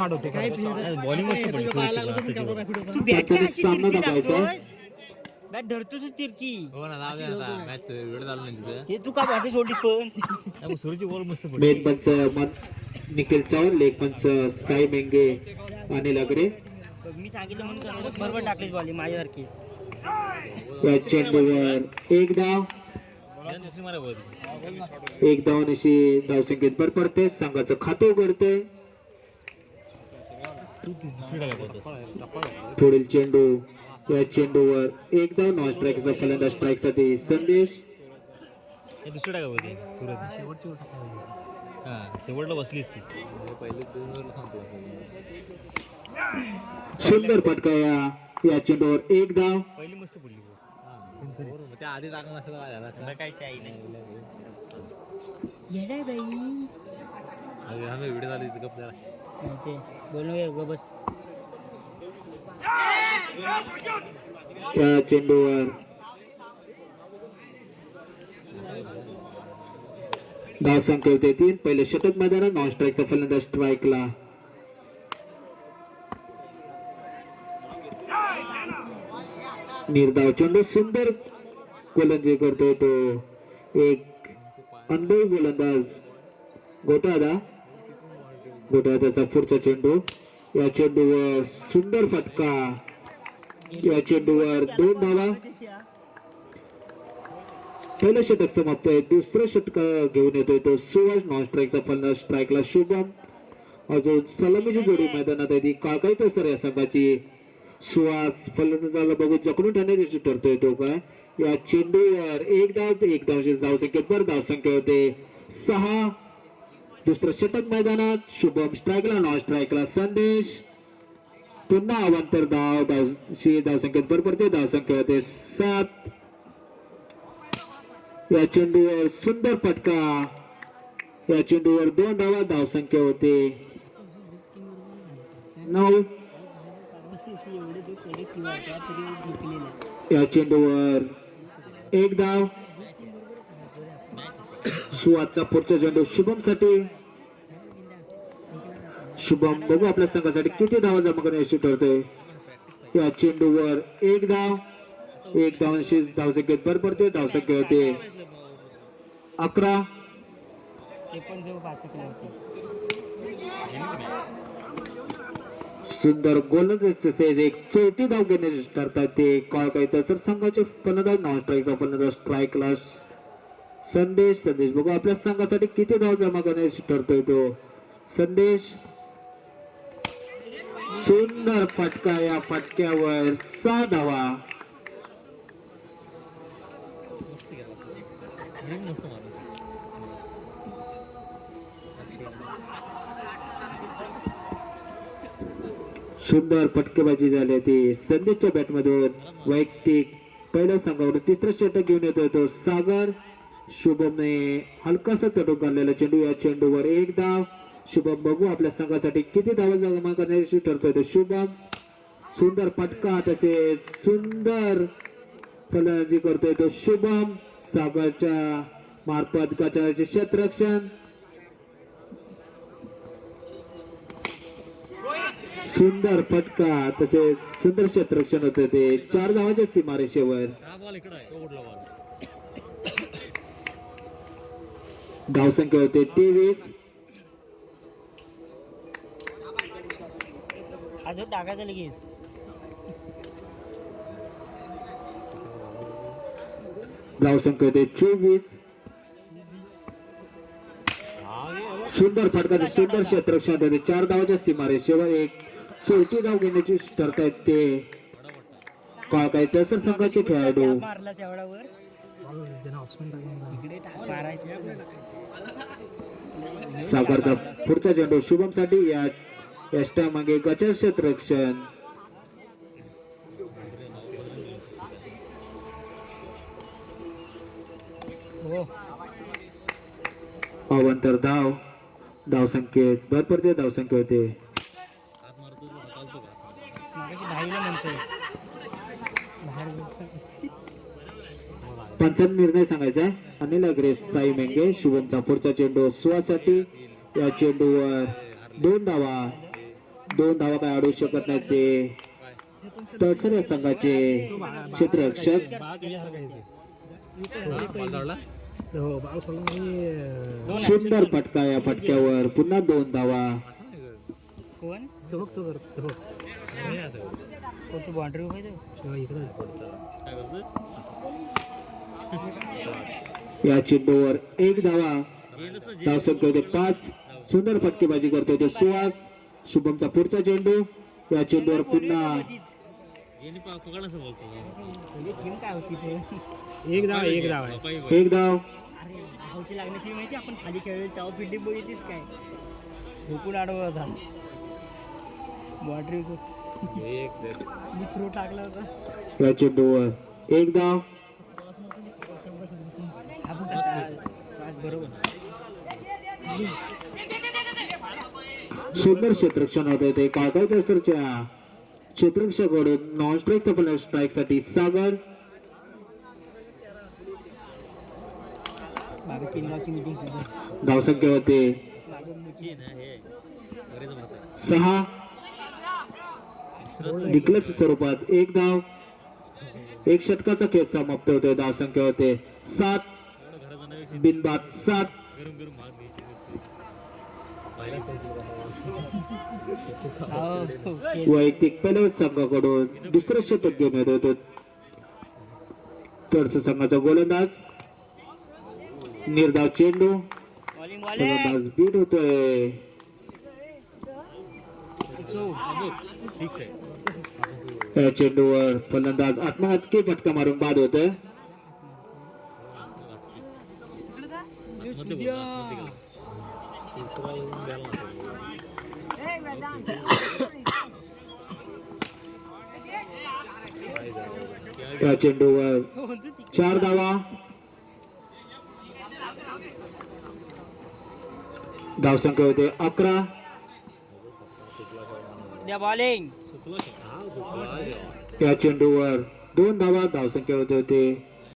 Smart होते bowling मस्त पडली. तू बॅट काय अशी सामना तिरकी दाखवायचा. टाकतोय? बॅट धरतोच तिरकी. हो ना जाऊ दे आता. मॅच वेळ नाही तिथे. हे तू का बॅट सोडलीस पण? सूर्यची बॉल मस्त पडली. मेन पंच निखिल चव्हाण लेग पंच साई मेंगे अनिल अगरे मी सांगितलं म्हणून बरोबर टाकलीस बॉली माझ्यासारखी. या चेंडूवर एक धाव एक धाव अशी धावसंख्येत भर पडते. संघाचं खातं उघडते तू ती दुसरी टाकायला पाहिजे पुढील चेंडू या चेंडूवर एक धाव नॉन स्ट्राईकचा फलंदाज स्ट्राईकसाठी संदेश. हे टाका हा शेवटला बसलीच संपला सुंदर फटका या या चेंडूवर एक धाव पहिली मस्त पडली ball. बरोबर ते आधी टाकलं नसतं काय झालं बाई आम्ही व्हिडिओ तिथे नाही ते बोलू ये ग बस. या चेंडूवर. धाव संख्या होते तीन पहिले षटक मैदानात नॉन स्ट्राईकचा फलंदाज स्ट्राईकला. निर्धाव चेंडू सुंदर गोलंदाजी करतोय तो. एक अनुभवी गोलंदाज. गोटादा पुढचा चेंडू. या चेंडूवर सुंदर फटका. या चेंडूवर दोन धावा. पहिलं षटक समाप्त आहे. दुसरं षटक घेऊन येतोय तो सुभाष नॉन स्ट्राईकचा फलंदाज. स्ट्राईकला शुभम. अजून सलामीची जोडी मैदानात आहे ती काळकाळी सर या संघाची. सुहास फलंदाजाला बघून जखडून ठेवण्याची ठरतोय तो काय? या चेंडूवर एक धाव एक धावशे धाव बर धावसंख्या होते. सहा दुसरं षटक मैदानात शुभम स्ट्राईकला नॉन स्ट्राईकला संदेश. पुन्हा अवांतर धाव धावशी धावसंख्येत भर पडते धावसंख्या होते सात. या चेंडूवर सुंदर फटका. या चेंडूवर दोन धावा धावसंख्या होते. नऊ. या चेंडूवर एक धाव. सुवादचा पुढचा झेंडू शुभमसाठी शुभम बघू आपल्या संघासाठी किती धावा जमा करण्याची ठरते या चेंडूवर एक धाव एक धावांशी धावसंख्येत भर पडते धावसंख्या होते अकरा. सुंदर गोलंदाज एक चौथी धाव घेण्याचे ठरतात ते. काय काय तर संघाचे फलंदाज नॉन स्ट्राईकचा फलंदाज क्लास संदेश संदेश. बघू आपल्या संघासाठी किती धाव जमा करण्याची ठरतोय तो. संदेश. सुंदर फटका या फटक्यावर. सहा धावा. सुंदर फटकेबाजी झाली ती. संदेशच्या बॅटमधून वैयक्तिक पहिल्या संघावर तिसरं षटक घेऊन येतोय तो सागर. शुभमने हलकासा चटूक घाललेला चेंडू. या चेंडूवर एक धाव शुभम बघू आपल्या संघासाठी किती धावा जमा करण्याची ठरतोय तो शुभम सुंदर फटका त्याचे सुंदर फलंदाजी करतोय तो शुभम. सागरच्या मार्फत गचाचे क्षेत्ररक्षण सुंदर फटका तसेच सुंदर क्षेत्ररक्षण होते ते. चार धावाच्या सीमारेषेवर. धावसंख्या होते तेवीस अजून टाकायचं लगेच धावसंख्या होते चोवीस सुंदर फटका सुंदर क्षेत्ररक्षण होते चार धावाच्या सीमारेषेवर एक. चौथी धाव घेण्याची ठरतायत ते. काय काय तसर संघाचे खेळाडू. मारला पुढचा चेंडू शुभमसाठी या यष्टा मागे गचर क्षेत्ररक्षण अवंतर धाव धाव धावसंख्येत भरपूर ते धावसंख्या होते पंचायत निर्णय सांगायचा आहे. अनिल अग्रे साई मेंगे शुभमचा पुढचा चेंडू सुहासाठी या चेंडूवर दोन धावा. दोन धावा काय अडू शकत नाही ते. तडसर या संघाचे क्षेत्ररक्षक. सुंदर फटका या फटक्यावर. पुन्हा दोन धावा. बाउंड्री या चेंडूवर एक धावा. धावसंख्या होते पाच. सुंदर फटकेबाजी करतोय ते सुहास. शुभमचा पुढचा चेंडू या चेंडूवर पुन्हा एक धाव एक धाव. आहे एक धाव. अरे धावची लागण्याची माहिती आपण खाली खेळलो तेव्हा फिल्डिंग बघितलीच काय? झोपून आडवला होता दे. मी थ्रो टाकला होता या चेंडूवर एक धाव आपण कसं आज बरोबर सुंदर क्षेत्रक्षण होत ते काळकाळ सरच्या क्षेत्रक्षकडून नॉन स्ट्राईक सफल स्ट्राईकसाठी सागर. धावसंख्या होते. सहा. निकलक्ष स्वरूपात एक धाव. एक षटकाचा खेळ समाप्त होते धावसंख्या होते. सात. बिनबाद सात वैयक्तिक पहिल्या संघाकडून दुसरं शतक घेऊन येत होतो. तरस संघाचा गोलंदाज निर्धाव चेंडू गोलंदाज बीट होतोय. चेंडूवर फलंदाज आत्महत्या फटका मारून बाद होतोय. या चेंडूवर. चार धावा. धावसंख्या होते अकरा. द्या बॉलिंग या चेंडूवर दोन धावा धावसंख्या होते होते.